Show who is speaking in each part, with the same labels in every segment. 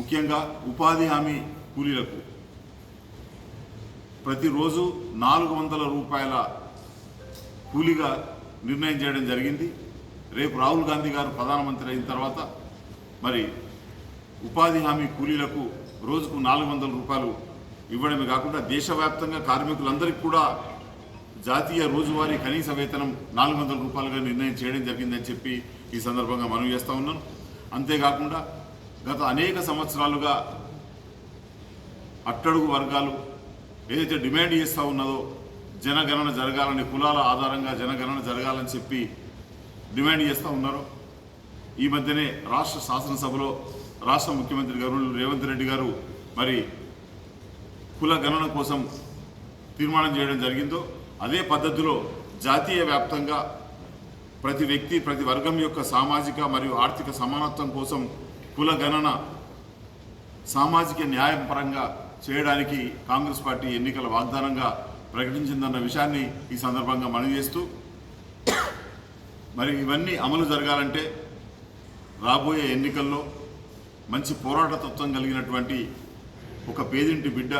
Speaker 1: ముఖ్యంగా ఉపాధి హామీ కూలీలకు. ప్రతిరోజు నాలుగు వందల రూపాయల కూలీగా నిర్ణయం చేయడం జరిగింది. రేపు రాహుల్ గాంధీ గారు ప్రధానమంత్రి అయిన తర్వాత మరి ఉపాధి హామీ కూలీలకు రోజుకు నాలుగు వందల రూపాయలు ఇవ్వడమే కాకుండా దేశవ్యాప్తంగా కార్మికులందరికీ కూడా జాతీయ రోజువారీ కనీస వేతనం నాలుగు వందల రూపాయలుగా నిర్ణయం చేయడం జరిగిందని చెప్పి ఈ సందర్భంగా మనం చేస్తూ ఉన్నాను అంతేకాకుండా గత అనేక సంవత్సరాలుగా అట్టడుగు వర్గాలు ఏదైతే డిమాండ్ చేస్తూ ఉన్నదో జనగణన జరగాలని కులాల ఆధారంగా జనగణన జరగాలని చెప్పి డిమాండ్ చేస్తూ ఉన్నారో. ఈ మధ్యనే రాష్ట్ర శాసనసభలో రాష్ట్ర ముఖ్యమంత్రి గారు రేవంత్ రెడ్డి గారు మరి కుల గణన కోసం తీర్మానం చేయడం జరిగిందో అదే పద్ధతిలో జాతీయ వ్యాప్తంగా ప్రతి వ్యక్తి ప్రతి వర్గం యొక్క సామాజిక మరియు ఆర్థిక సమానత్వం కోసం కుల గణన సామాజిక న్యాయం పరంగా చేయడానికి కాంగ్రెస్ పార్టీ ఎన్నికల వాగ్దానంగా ప్రకటించిందన్న విషయాన్ని ఈ సందర్భంగా మనవి చేస్తూ మరి ఇవన్నీ అమలు జరగాలంటే రాబోయే ఎన్నికల్లో మంచి పోరాట తత్వం కలిగినటువంటి ఒక పేదింటి బిడ్డ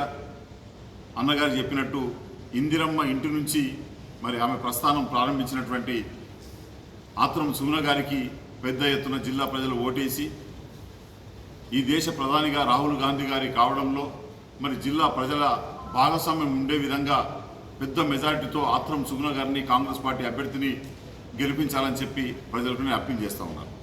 Speaker 1: అన్నగారు చెప్పినట్టు ఇందిరమ్మ ఇంటి నుంచి మరి ఆమె ప్రస్థానం ప్రారంభించినటువంటి ఆత్రం సుగుణ గారికి పెద్ద ఎత్తున జిల్లా ప్రజలు ఓటేసి ఈ దేశ ప్రధానిగా రాహుల్ గాంధీ గారి కావడంలో మరి జిల్లా ప్రజల భాగస్వామ్యం ఉండే విధంగా పెద్ద మెజారిటీతో ఆత్రం సుగుణ గారిని కాంగ్రెస్ పార్టీ అభ్యర్థిని గెలిపించాలని చెప్పి ప్రజలకు అప్పీల్ చేస్తూ ఉన్నారు